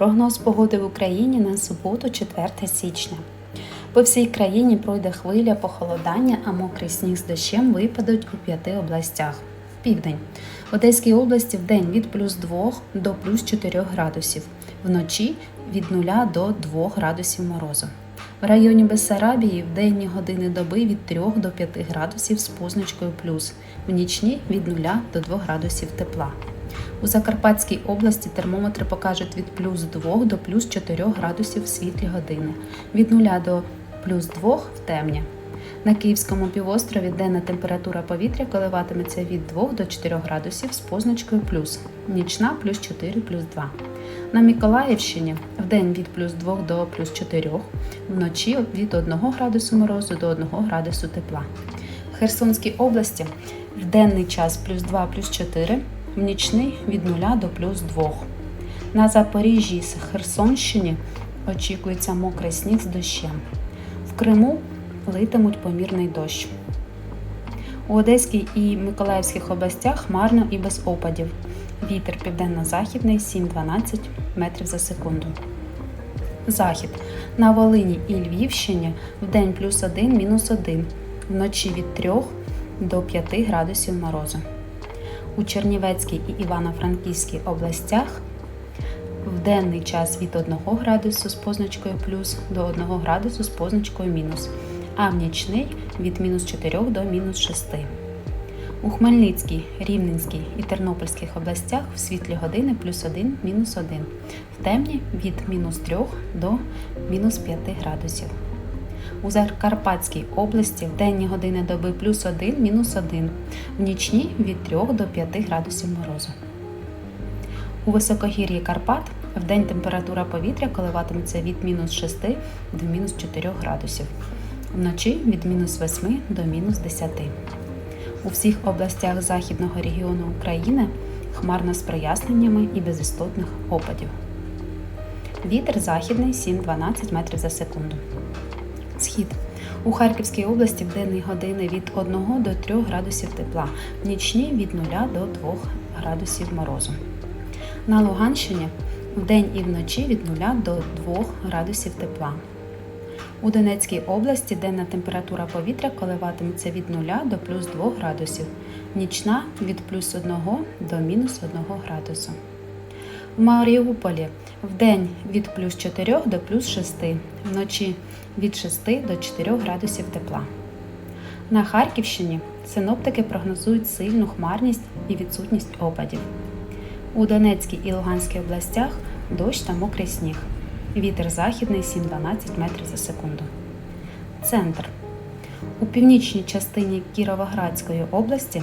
Прогноз погоди в Україні на суботу, 4 січня. По всій країні пройде хвиля похолодання, а мокрий сніг з дощем випадуть у п'яти областях. Південь. В Одеській області в день від плюс 2 до плюс 4 градусів, вночі від 0 до 2 градусів морозу. В районі Бессарабії в денні години доби від 3 до 5 градусів з позначкою плюс, в нічні від 0 до 2 градусів тепла. У Закарпатській області термометри покажуть від плюс 2 до плюс 4 градусів в світлі години, від 0 до плюс 2 в темні. На Київському півострові денна температура повітря коливатиметься від 2 до 4 градусів з позначкою плюс, нічна плюс 4 плюс 2. На Миколаївщині в день від плюс 2 до плюс 4, вночі від 1 градусу морозу до 1 градусу тепла. В Херсонській області в денний час плюс 2 плюс 4, в нічний від 0 до плюс 2. На Запоріжжі і Херсонщині очікується мокрий сніг з дощем. В Криму литимуть помірний дощ. У Одеській і Миколаївських областях хмарно і без опадів. Вітер південно-західний 7-12 метрів за секунду. Захід. На Волині і Львівщині в день плюс 1 мінус 1, вночі від 3 до 5 градусів морозу. У Чернівецькій і Івано-Франківській областях в денний час від 1 градусу з позначкою плюс до 1 градусу з позначкою мінус, а в нічний від мінус 4 до мінус 6. У Хмельницькій, Рівненській і Тернопільських областях в світлі години плюс 1, мінус 1, в темні від мінус 3 до мінус 5 градусів. У Закарпатській області в денні години доби плюс 1, мінус 1, в нічні від 3 до 5 градусів морозу. У високогір'ї Карпат в день температура повітря коливатиметься від мінус 6 до мінус 4 градусів, вночі від мінус 8 до мінус 10. У всіх областях західного регіону України хмарно з проясненнями і без істотних опадів. Вітер західний 7-12 метрів за секунду. Схід. У Харківській області в денні години від 1 до 3 градусів тепла, в нічні від 0 до 2 градусів морозу. На Луганщині вдень і вночі від 0 до 2 градусів тепла. У Донецькій області денна температура повітря коливатиметься від 0 до плюс 2 градусів, нічна від плюс 1 до мінус 1 градусу. В Маріуполі вдень від плюс 4 до плюс 6, вночі від 6 до 4 градусів тепла. На Харківщині синоптики прогнозують сильну хмарність і відсутність опадів. У Донецькій і Луганській областях дощ та мокрий сніг. Вітер західний 7-12 метрів за секунду. Центр. У північній частині Кіровоградської області,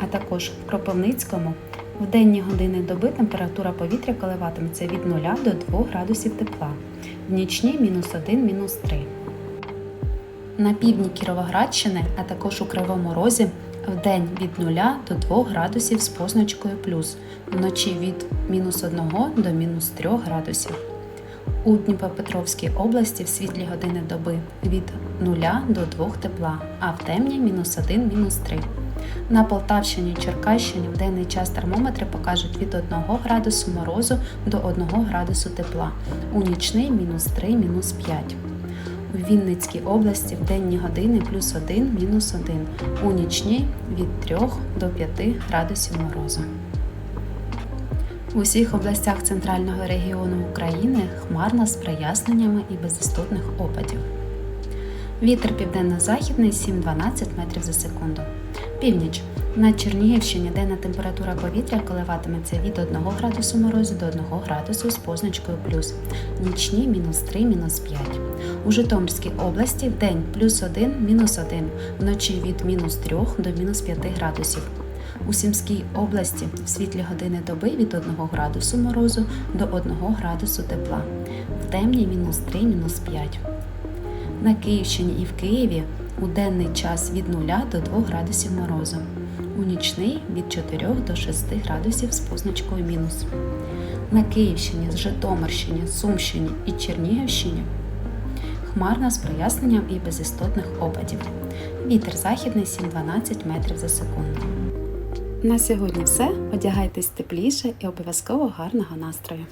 а також в Кропивницькому, в денні години доби температура повітря коливатиметься від 0 до 2 градусів тепла, в нічні мінус 1, мінус 3. На півдні Кіровоградщини, а також у Кривому Розі в день від 0 до 2 градусів з позначкою плюс, вночі від мінус 1 до мінус 3 градусів. У Дніпропетровській області в світлі години доби від 0 до 2 тепла, а в темні мінус 1, мінус 3. На Полтавщині і Черкащині в денний час термометри покажуть від 1 градусу морозу до 1 градусу тепла, у нічний мінус 3, мінус 5. У Вінницькій області в денні години плюс 1, мінус 1, у нічні від 3 до 5 градусів морозу. У усіх областях центрального регіону України хмарно з проясненнями і без істотних опадів. Вітер південно-західний 7-12 метрів за секунду. Північ. На Чернігівщині денна температура повітря коливатиметься від 1 градусу морозу до 1 градусу з позначкою плюс. Нічні мінус 3, мінус 5. У Житомирській області в день плюс 1, мінус 1, вночі від мінус 3 до мінус 5 градусів. У Сімській області в світлі години доби від 1 градусу морозу до 1 градусу тепла, в темні мінус 3, мінус 5. На Київщині і в Києві у денний час від 0 до 2 градусів морозу, у нічний від 4 до 6 градусів з позначкою мінус. На Київщині, Житомирщині, Сумщині і Чернігівщині хмарно з проясненням і без істотних опадів. Вітер західний 7-12 метрів за секунду. На сьогодні все. Одягайтесь тепліше і обов'язково гарного настрою!